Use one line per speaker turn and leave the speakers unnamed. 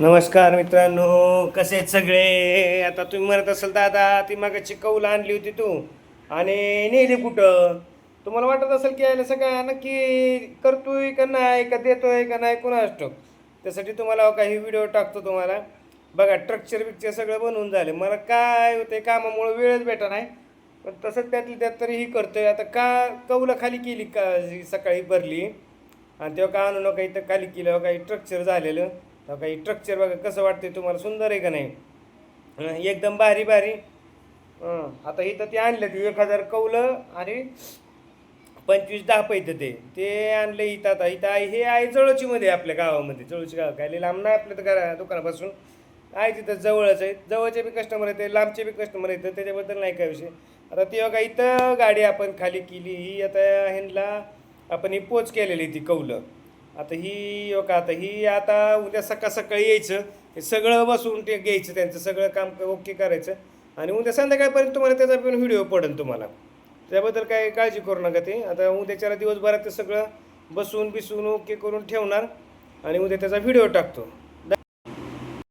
नमस्कार मित्रांनो कसे आहेत सगळे? आता तुम्ही म्हणत असाल दादा ती मागाची कौल आणली होती तू. आणि नेली कुठं? तुम्हाला वाटत असेल की यायला सगळं नक्की करतोय का नाही का देतोय का नाही कोणा असतो त्यासाठी तुम्हाला हो काही व्हिडिओ टाकतो तुम्हाला. बघा ट्रक्चर बिक्चर सगळं बनवून झाले. मला काय होते कामामुळं वेळच भेटा नाही. पण तसंच त्यातली त्यात तरी ही करतोय. आता का कौलं खाली केली का सकाळी भरली? आणि तेव्हा का आणू नका इथं खाली केलं हो काही स्ट्रक्चर झालेलं. तर काही स्ट्रक्चर बघा कसं वाटते तुम्हाला सुंदर आहे का नाही? एकदम भारी भारी. आता इथं ते आणलं ते एक हजार कौलं आणि पंचवीस दहा पैसे ते. ते आणले इथं आता. इथं आहे हे आहे जवळचीमध्ये आपल्या गावामध्ये. जवळची गाव काय लांब नाही आपल्या तर घरा दुकानापासून. आहे तिथं जवळच आहे. जवळचे बी कस्टमर येते लांबचे बी कस्टमर येतं त्याच्याबद्दल नाही काय विषय. आता ती बघा इथं गाडी आपण खाली केली. ही आता ह्यांना आपण ही पोच केलेली ती कौलं. आता ही हो बघा आता ही आता उद्या सकाळ सकाळी यायचं. हे सगळं बसून ते घ्यायचं त्यांचं सगळं काम ओके करायचं. आणि उद्या संध्याकाळपर्यंत तुम्हाला त्याचा पण व्हिडिओ पडेल तुम्हाला. त्याबद्दल काही काळजी करू नका ते. आता उद्याच्याला दिवसभरात ते सगळं बसून बिसून ओके करून ठेवणार. आणि उद्या त्याचा व्हिडिओ टाकतो.